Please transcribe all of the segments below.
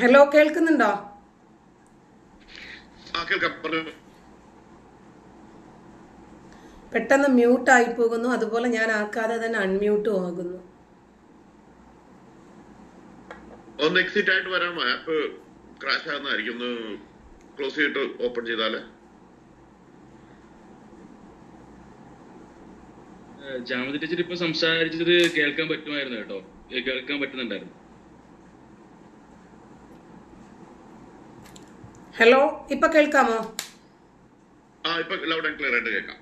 Hello കേൾക്കുന്നുണ്ടോ? ആ കേൾക്കാം പറഞ്ഞു. പെട്ടെന്ന് മ്യൂട്ട് ആയി പോകുന്നു. അതുപോലെ ഞാൻ ആക്കാതെ തന്നെ അൺമ്യൂട്ടും ആകുന്നു. ഒന്ന് എക്സിറ്റ് ആയിട്ട് വരാം. ആപ്പ് ക്രാഷ് ആകുന്നതായിരിക്കും ഒന്ന് ക്ലോസ് ചെയ്തിട്ട് ഓപ്പൺ ചെയ്താലേ. ജാമതി ടീച്ചർ ഇപ്പൊ സംസാരിച്ചത് കേൾക്കാൻ പറ്റുമായിരുന്നു കേട്ടോ. കേൾക്കാൻ പറ്റുന്നുണ്ടായിരുന്നു. ഹലോ ഇപ്പൊ കേൾക്കാമോ? ആ ഇപ്പൊ ലൗഡ് ആൻഡ് ക്ലിയർ ആയിട്ട് കേൾക്കാം.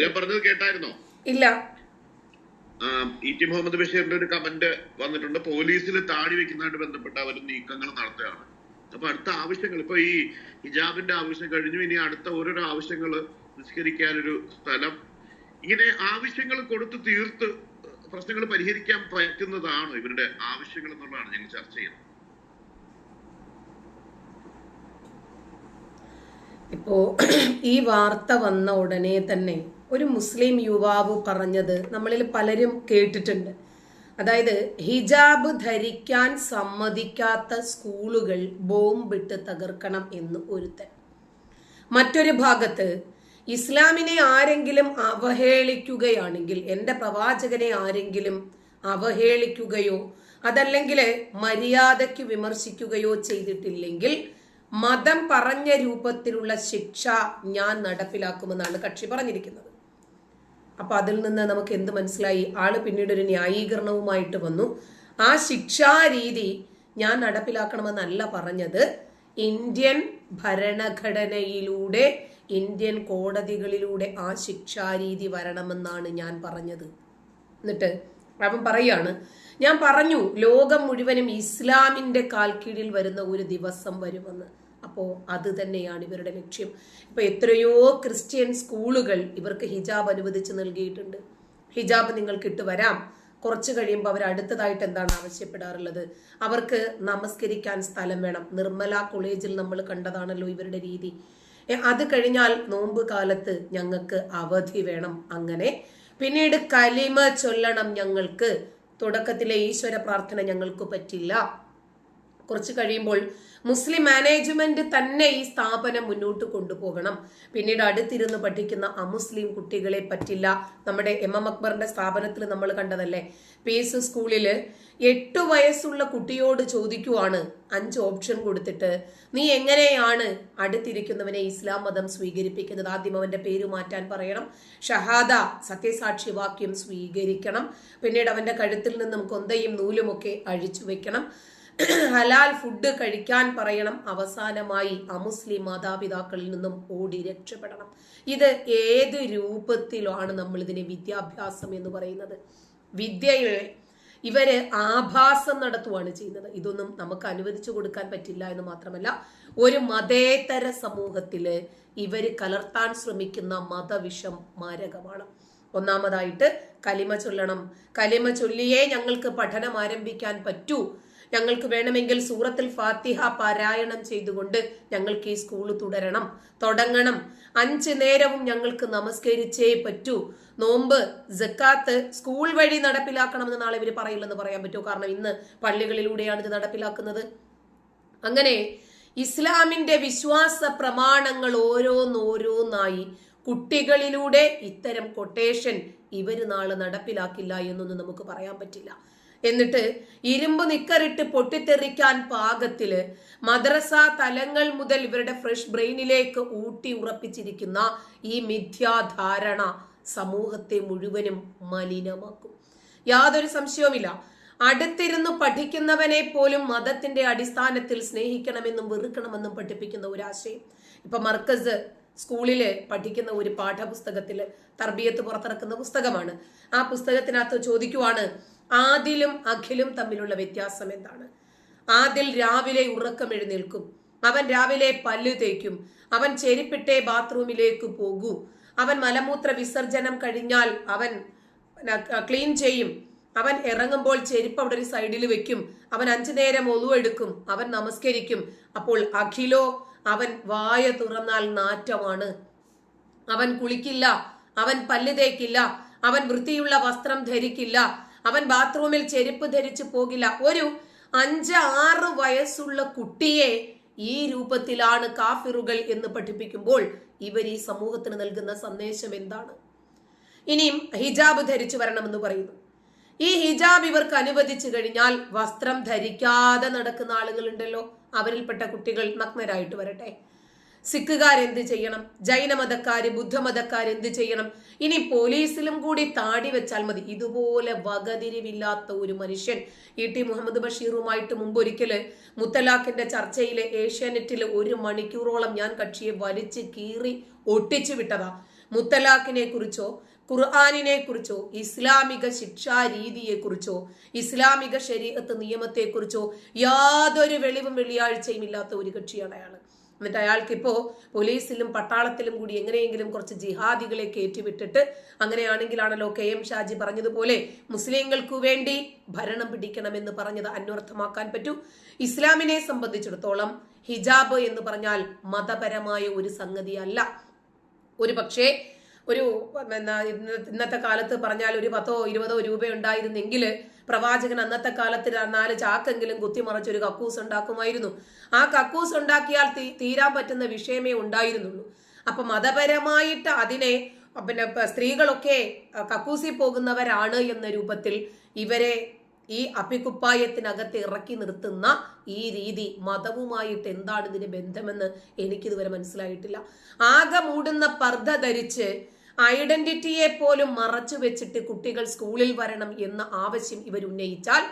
ഞാൻ പറഞ്ഞത് കേട്ടായിരുന്നോ? ഇല്ല. ഇ ടി മുഹമ്മദ് ബഷീറിന്റെ ഒരു കമന്റ് വന്നിട്ടുണ്ട്. പോലീസിൽ താടി വെക്കുന്നതായിട്ട് ബന്ധപ്പെട്ട അവർ നീക്കങ്ങൾ നടത്തുകയാണ്. അപ്പൊ അടുത്ത ആവശ്യങ്ങൾ ഇപ്പൊ ഈ ഹിജാബിന്റെ ആവശ്യം കഴിഞ്ഞു. ഇനി അടുത്ത ഓരോരോ ആവശ്യങ്ങൾ നിസ്കരിക്കാനൊരു സ്ഥലം. ഇങ്ങനെ ആവശ്യങ്ങൾ കൊടുത്ത് തീർത്ത് പ്രശ്നങ്ങൾ പരിഹരിക്കാൻ പറ്റുന്നതാണ് ഇവരുടെ ആവശ്യങ്ങൾ എന്നുള്ളതാണ് ഞങ്ങൾ ചർച്ച ചെയ്യുന്നത്. ഇപ്പോ ഈ വാർത്ത വന്ന ഉടനെ തന്നെ ഒരു മുസ്ലിം യുവാവ് പറഞ്ഞത് നമ്മളിൽ പലരും കേട്ടിട്ടുണ്ട്. അതായത് ഹിജാബ് ധരിക്കാൻ സമ്മതിക്കാത്ത സ്കൂളുകൾ ബോംബിട്ട് തകർക്കണം എന്ന് ഒരുത്തൻ. മറ്റൊരു ഭാഗത്ത് ഇസ്ലാമിനെ ആരെങ്കിലും അവഹേളിക്കുകയാണെങ്കിൽ എന്റെ പ്രവാചകനെ ആരെങ്കിലും അവഹേളിക്കുകയോ അതല്ലെങ്കിൽ മര്യാദയ്ക്ക് വിമർശിക്കുകയോ ചെയ്തിട്ടില്ലെങ്കിൽ മതം പറഞ്ഞ രൂപത്തിലുള്ള ശിക്ഷ ഞാൻ നടപ്പിലാക്കുമെന്നാണ് കക്ഷി പറഞ്ഞിരിക്കുന്നത്. അപ്പൊ അതിൽ നിന്ന് നമുക്ക് എന്ത് മനസ്സിലായി? ആൾ പിന്നീട് ഒരു ന്യായീകരണവുമായിട്ട് വന്നു. ആ ശിക്ഷാരീതി ഞാൻ നടപ്പിലാക്കണമെന്നല്ല പറഞ്ഞത്. ഇന്ത്യൻ ഭരണഘടനയിലൂടെ ഇന്ത്യൻ കോടതികളിലൂടെ ആ ശിക്ഷാരീതി വരണമെന്നാണ് ഞാൻ പറഞ്ഞത്. എന്നിട്ട് അവൻ പറയാണ് ഞാൻ പറഞ്ഞു ലോകം മുഴുവനും ഇസ്ലാമിന്റെ കാൽക്കീഴിൽ വരുന്ന ഒരു ദിവസം വരുമെന്ന്. അപ്പോൾ അത് തന്നെയാണ് ഇവരുടെ ലക്ഷ്യം. ഇപ്പൊ എത്രയോ ക്രിസ്ത്യൻ സ്കൂളുകൾ ഇവർക്ക് ഹിജാബ് അനുവദിച്ച് നൽകിയിട്ടുണ്ട്. ഹിജാബ് നിങ്ങൾക്ക് ഇട്ട് വരാം. കുറച്ച് കഴിയുമ്പോൾ അവർ അടുത്തതായിട്ട് എന്താണ് ആവശ്യപ്പെടാറുള്ളത്? അവർക്ക് നമസ്കരിക്കാൻ സ്ഥലം വേണം. നിർമ്മല കോളേജിൽ നമ്മൾ കണ്ടതാണല്ലോ ഇവരുടെ രീതി. അത് കഴിഞ്ഞാൽ നോമ്പ് കാലത്ത് ഞങ്ങൾക്ക് അവധി വേണം അങ്ങനെ. പിന്നീട് കലിമ ചൊല്ലണം ഞങ്ങൾക്ക്. തുടക്കത്തിലെ ഈശ്വര പ്രാർത്ഥന ഞങ്ങൾക്ക് പറ്റില്ല. കുറച്ച് കഴിയുമ്പോൾ മുസ്ലിം മാനേജ്മെന്റ് തന്നെ ഈ സ്ഥാപനം മുന്നോട്ട് കൊണ്ടുപോകണം. പിന്നീട് അടുത്തിരുന്ന് പഠിക്കുന്ന അമുസ്ലിം കുട്ടികളെ പറ്റില്ല. നമ്മുടെ എം എം അക്ബറിന്റെ സ്ഥാപനത്തിൽ നമ്മൾ കണ്ടതല്ലേ? പീസ് സ്കൂളിൽ എട്ടു വയസ്സുള്ള കുട്ടിയോട് ചോദിക്കുവാണ്. അഞ്ച് ഓപ്ഷൻ കൊടുത്തിട്ട് നീ എങ്ങനെയാണ് അടുത്തിരിക്കുന്നവനെ ഇസ്ലാം മതം സ്വീകരിപ്പിക്കുന്നത്? ആദ്യം അവന്റെ പേര് മാറ്റാൻ പറയണം. ഷഹാദ സത്യസാക്ഷി വാക്യം സ്വീകരിക്കണം. പിന്നീട് അവന്റെ കഴുത്തിൽ നിന്നും കൊന്തയും നൂലുമൊക്കെ അഴിച്ചു വെക്കണം. ഹലാൽ ഫുഡ് കഴിക്കാൻ പറയണം. അവസാനമായി അമുസ്ലിം മാതാപിതാക്കളിൽ നിന്നും ഓടി രക്ഷപ്പെടണം. ഇത് ഏത് രൂപത്തിലാണ് നമ്മൾ ഇതിനെ വിദ്യാഭ്യാസം എന്ന് പറയുന്നത്? വിദ്യയിൽ ഇവർ ആഭാസം നടത്തുവാണ് ചെയ്യുന്നത്. ഇതൊന്നും നമുക്ക് അനുവദിച്ചു കൊടുക്കാൻ പറ്റില്ല എന്ന് മാത്രമല്ല ഒരു മതേതര സമൂഹത്തിൽ ഇവർ കലർത്താൻ ശ്രമിക്കുന്ന മതവിഷം മാരകമാണ്. ഒന്നാമതായിട്ട് കലിമ ചൊല്ലണം. കലിമ ചൊല്ലിയേ ഞങ്ങൾക്ക് പഠനം ആരംഭിക്കാൻ പറ്റൂ. ഞങ്ങൾക്ക് വേണമെങ്കിൽ സൂറത്തിൽ ഫാത്തിഹ പാരായണം ചെയ്തുകൊണ്ട് ഞങ്ങൾക്ക് ഈ സ്കൂൾ തുടരണം. തുടങ്ങണം. അഞ്ച് നേരവും ഞങ്ങൾക്ക് നമസ്കരിച്ചേ പറ്റൂ. നോമ്പ് ജക്കാത്ത് സ്കൂൾ വഴി നടപ്പിലാക്കണമെന്ന് നാളെ ഇവർ പറയില്ലെന്ന് പറയാൻ പറ്റൂ കാരണം ഇന്ന് പള്ളികളിലൂടെയാണ് ഇത് നടപ്പിലാക്കുന്നത്. അങ്ങനെ ഇസ്ലാമിന്റെ വിശ്വാസ പ്രമാണങ്ങൾ ഓരോന്നോരോന്നായി കുട്ടികളിലൂടെ ഇത്തരം കൊട്ടേഷൻ ഇവർ നാളെ നടപ്പിലാക്കില്ല എന്നൊന്നും നമുക്ക് പറയാൻ പറ്റില്ല. എന്നിട്ട് ഇരുമ്പ് നിക്കറിട്ട് പൊട്ടിത്തെറിക്കാൻ പാകത്തിൽ മദ്രസ തലങ്ങൾ മുതൽ ഇവരുടെ ഫ്രഷ് ബ്രെയിനിലേക്ക് ഊട്ടി ഉറപ്പിച്ചിരിക്കുന്ന ഈ മിഥ്യാധാരണ സമൂഹത്തെ മുഴുവനും മലിനമാക്കും. യാതൊരു സംശയവുമില്ല. അടുത്തിരുന്ന് പഠിക്കുന്നവനെ പോലും മതത്തിന്റെ അടിസ്ഥാനത്തിൽ സ്നേഹിക്കണമെന്നും വെറുക്കണമെന്നും പഠിപ്പിക്കുന്ന ഒരു ആശയം ഇപ്പൊ മർക്കസ് സ്കൂളിൽ പഠിക്കുന്ന ഒരു പാഠപുസ്തകത്തിൽ തർബിയത്ത് പുറത്തിറക്കുന്ന പുസ്തകമാണ്. ആ പുസ്തകത്തിനകത്ത് ചോദിക്കുവാണ് ആദിലും അഖിലും തമ്മിലുള്ള വ്യത്യാസം എന്താണ്? ആദിൽ രാവിലെ ഉറക്കം എഴുന്നേൽക്കും അവൻ രാവിലെ പല്ല് തേക്കും. അവൻ ചെരിപ്പിട്ടേ ബാത്റൂമിലേക്ക് പോകൂ. അവൻ മലമൂത്ര വിസർജനം കഴിഞ്ഞാൽ അവൻ ക്ലീൻ ചെയ്യും. അവൻ ഇറങ്ങുമ്പോൾ ചെരുപ്പ് അവിടെ ഒരു സൈഡിൽ വെക്കും. അവൻ അഞ്ചു നേരം ഒലുവെടുക്കും അവൻ നമസ്കരിക്കും. അപ്പോൾ അഖിലോ അവൻ വായ തുറന്നാൽ നാറ്റമാണ്. അവൻ കുളിക്കില്ല. അവൻ പല്ല് തേക്കില്ല. അവൻ വൃത്തിയുള്ള വസ്ത്രം ധരിക്കില്ല. അവൻ ബാത്റൂമിൽ ചെരുപ്പ് ധരിച്ചു പോകില്ല. ഒരു അഞ്ച് ആറ് വയസ്സുള്ള കുട്ടിയെ ഈ രൂപത്തിലാണ് കാഫിറുകൾ എന്ന് പഠിപ്പിക്കുമ്പോൾ ഇവർ ഈ സമൂഹത്തിന് നൽകുന്ന സന്ദേശം എന്താണ്? ഇനിയും ഹിജാബ് ധരിച്ചു വരണമെന്ന് പറയുന്നു. ഈ ഹിജാബ് ഇവർക്ക് അനുവദിച്ചു കഴിഞ്ഞാൽ വസ്ത്രം ധരിക്കാതെ നടക്കുന്ന ആളുകളുണ്ടല്ലോ. അവരിൽപ്പെട്ട കുട്ടികൾ നഗ്നരായിട്ട് വരട്ടെ. സിഖുകാർ എന്ത് ചെയ്യണം? ജൈനമതക്കാര് ബുദ്ധമതക്കാർ എന്ത് ചെയ്യണം? ഇനി പോലീസിലും കൂടി താടി വെച്ചാൽ മതി. ഇതുപോലെ വകതിരിവില്ലാത്ത ഒരു മനുഷ്യൻ ഇ ടി മുഹമ്മദ് ബഷീറുമായിട്ട് മുമ്പൊരിക്കൽ മുത്തലാഖിന്റെ ചർച്ചയിലെ ഏഷ്യാനെറ്റിൽ ഒരു മണിക്കൂറോളം ഞാൻ കക്ഷിയെ വലിച്ച് കീറി ഒട്ടിച്ചു വിട്ടതാ. മുത്തലാഖിനെ കുറിച്ചോ ഖുർആാനിനെ കുറിച്ചോ ഇസ്ലാമിക ശിക്ഷാ രീതിയെ കുറിച്ചോ ഇസ്ലാമിക ശരീരത്ത് നിയമത്തെ കുറിച്ചോ യാതൊരു വെളിവും വെള്ളിയാഴ്ചയും ഇല്ലാത്ത ഒരു കക്ഷിയാണ് അയാൾ എന്നിട്ട് അയാൾക്കിപ്പോൾ പോലീസിലും പട്ടാളത്തിലും കൂടി എങ്ങനെയെങ്കിലും കുറച്ച് ജിഹാദികളെ കയറ്റിവിട്ടിട്ട് അങ്ങനെയാണെങ്കിലാണല്ലോ കെ എം ഷാജി പറഞ്ഞതുപോലെ മുസ്ലിങ്ങൾക്കു വേണ്ടി ഭരണം പിടിക്കണമെന്ന് പറഞ്ഞത് അന്വർത്ഥമാക്കാൻ പറ്റൂ. ഇസ്ലാമിനെ സംബന്ധിച്ചിടത്തോളം ഹിജാബ് എന്ന് പറഞ്ഞാൽ മതപരമായ ഒരു സംഗതിയല്ല. ഒരു പക്ഷേ ഒരു ഇന്നത്തെ കാലത്ത് പറഞ്ഞാൽ ഒരു പത്തോ ഇരുപതോ രൂപ ഉണ്ടായിരുന്നെങ്കിൽ പ്രവാചകൻ അന്നത്തെ കാലത്ത് നാല് ചാക്കെങ്കിലും കുത്തിമറച്ച് ഒരു കക്കൂസ് ഉണ്ടാക്കുമായിരുന്നു. ആ കക്കൂസ് ഉണ്ടാക്കിയാൽ തീരാൻ പറ്റുന്ന വിഷയമേ ഉണ്ടായിരുന്നുള്ളൂ. അപ്പൊ മതപരമായിട്ട് അതിനെ പിന്നെ സ്ത്രീകളൊക്കെ കക്കൂസി പോകുന്നവരാണ് എന്ന രൂപത്തിൽ ഇവരെ ഈ അപ്പിക്കുപ്പായത്തിനകത്ത് ഇറക്കി നിർത്തുന്ന ഈ രീതി മതവുമായിട്ട് എന്താണ് ഇതിന് ബന്ധമെന്ന് എനിക്കിതുവരെ മനസ്സിലായിട്ടില്ല. ആകെ മൂടുന്ന പർദ്ധ ധരിച്ച് ഐഡന്റിറ്റിയെ പോലും മറച്ചു വെച്ചിട്ട് കുട്ടികൾ സ്കൂളിൽ വരണം എന്ന ആവശ്യം ഇവർ ഉന്നയിച്ചാൽ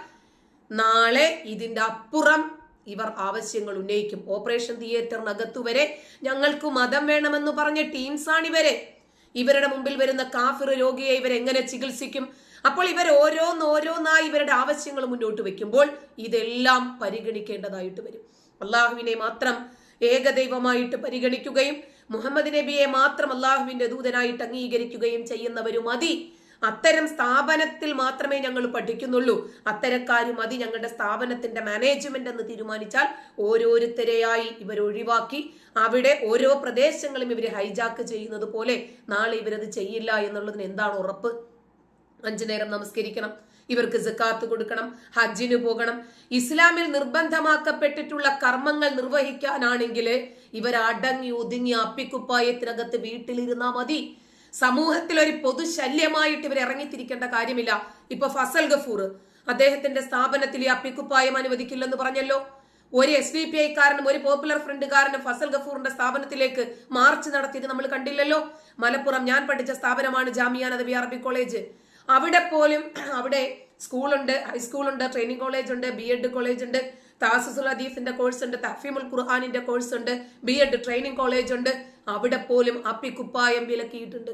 നാളെ ഇതിന്റെ അപ്പുറം ഇവർ ആവശ്യങ്ങൾ ഉന്നയിക്കും. ഓപ്പറേഷൻ തിയേറ്ററിനകത്തു വരെ ഞങ്ങൾക്ക് മതം വേണമെന്ന് പറഞ്ഞ ടീംസാണ് ഇവരെ. ഇവരുടെ മുമ്പിൽ വരുന്ന കാഫിർ രോഗിയെ ഇവർ എങ്ങനെ ചികിത്സിക്കും? അപ്പോൾ ഇവർ ഓരോന്നോരോന്നായി ഇവരുടെ ആവശ്യങ്ങൾ മുന്നോട്ട് വെക്കുമ്പോൾ ഇതെല്ലാം പരിഗണിക്കേണ്ടതായിട്ട് വരും. അള്ളാഹുവിനെ മാത്രം ഏകദൈവമായിട്ട് പരിഗണിക്കുകയും മുഹമ്മദ് നബിയെ മാത്രം അള്ളാഹുവിന്റെ ദൂതനായിട്ട് അംഗീകരിക്കുകയും ചെയ്യുന്നവരും മതി. അത്തരം സ്ഥാപനത്തിൽ മാത്രമേ ഞങ്ങൾ പഠിക്കുന്നുള്ളൂ. അത്തരക്കാരും മതി ഞങ്ങളുടെ സ്ഥാപനത്തിന്റെ മാനേജ്മെന്റ് എന്ന് തീരുമാനിച്ചാൽ ഓരോരുത്തരെയായി ഇവർ ഒഴിവാക്കി അവിടെ ഓരോ പ്രദേശങ്ങളും ഇവർ ഹൈജാക്ക് ചെയ്യുന്നത് പോലെ നാളെ ഇവരത് ചെയ്യില്ല എന്നുള്ളതിന് എന്താണ് ഉറപ്പ്? അഞ്ചു നേരം നമസ്കരിക്കണം. ഇവർക്ക് ജക്കാത്ത് കൊടുക്കണം ഹജ്ജിന് പോകണം. ഇസ്ലാമിൽ നിർബന്ധമാക്കപ്പെട്ടിട്ടുള്ള കർമ്മങ്ങൾ നിർവഹിക്കാനാണെങ്കിൽ ഇവർ അടങ്ങി ഒതുങ്ങി അപ്പിക്കുപ്പായത്തിനകത്ത് വീട്ടിലിരുന്നാ മതി. സമൂഹത്തിൽ ഒരു പൊതുശല്യമായിട്ട് ഇവർ ഇറങ്ങിത്തിരിക്കേണ്ട കാര്യമില്ല. ഇപ്പൊ ഫസൽ ഗഫൂർ അദ്ദേഹത്തിന്റെ സ്ഥാപനത്തിൽ ഈ അപ്പിക്കുപ്പായം അനുവദിക്കില്ലെന്ന് പറഞ്ഞല്ലോ. ഒരു എസ് ഡി പി ഐക്കാരനും ഒരു പോപ്പുലർ ഫ്രണ്ടുകാരനും ഫസൽ ഗഫൂറിന്റെ സ്ഥാപനത്തിലേക്ക് മാർച്ച് നടത്തിയത് നമ്മൾ കണ്ടില്ലല്ലോ. മലപ്പുറം ഞാൻ പഠിച്ച സ്ഥാപനമാണ് ജാമിയ നദവി അറബി കോളേജ്. അവിടെ പോലും അവിടെ സ്കൂളുണ്ട് ഹൈസ്കൂളുണ്ട് ട്രെയിനിങ് കോളേജ് ഉണ്ട് ബി എഡ് കോളേജ് ഉണ്ട് താസസുൽ ഹദീസിന്റെ കോഴ്സ് ഉണ്ട് തഫീമുൽ ഖുർആാനിന്റെ കോഴ്സ് ഉണ്ട് ബി എഡ് ട്രെയിനിങ് കോളേജ് ഉണ്ട്. അവിടെ പോലും അപ്പിക്കുപ്പായം വിലക്കിയിട്ടുണ്ട്.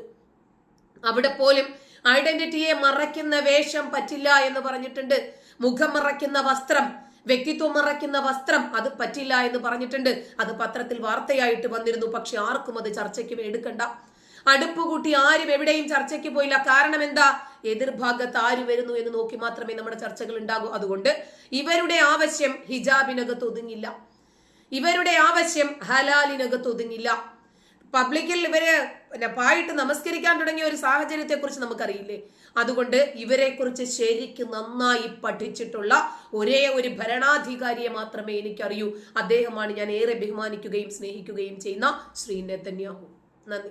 അവിടെ പോലും ഐഡന്റിറ്റിയെ മറയ്ക്കുന്ന വേഷം പറ്റില്ല എന്ന് പറഞ്ഞിട്ടുണ്ട്. മുഖം മറയ്ക്കുന്ന വസ്ത്രം വ്യക്തിത്വം മറയ്ക്കുന്ന വസ്ത്രം അത് പറ്റില്ല എന്ന് പറഞ്ഞിട്ടുണ്ട്. അത് പത്രത്തിൽ വാർത്തയായിട്ട് വന്നിരുന്നു. പക്ഷെ ആർക്കും അത് ചർച്ചയ്ക്ക് എടുക്കണ്ട. അടുപ്പ് കൂട്ടി ആരും എവിടെയും ചർച്ചയ്ക്ക് പോയില്ല. കാരണം എന്താ? എതിർഭാഗത്ത് ആര് വരുന്നു എന്ന് നോക്കി മാത്രമേ നമ്മുടെ ചർച്ചകൾ ഉണ്ടാകൂ. അതുകൊണ്ട് ഇവരുടെ ആവശ്യം ഹിജാബിനകത്ത് ഒതുങ്ങില്ല. ഇവരുടെ ആവശ്യം ഹലാലിനകത്ത് ഒതുങ്ങില്ല. പബ്ലിക്കിൽ ഇവർ പായിട്ട് നമസ്കരിക്കാൻ തുടങ്ങിയ ഒരു സാഹചര്യത്തെ കുറിച്ച് നമുക്കറിയില്ലേ? അതുകൊണ്ട് ഇവരെ കുറിച്ച് ശരിക്കും നന്നായി പഠിച്ചിട്ടുള്ള ഒരേ ഒരു ഭരണാധികാരിയെ മാത്രമേ എനിക്കറിയൂ. അദ്ദേഹമാണ് ഞാൻ ഏറെ ബഹുമാനിക്കുകയും സ്നേഹിക്കുകയും ചെയ്യുന്ന ശ്രീ നെതന്യാഹു. നന്ദി.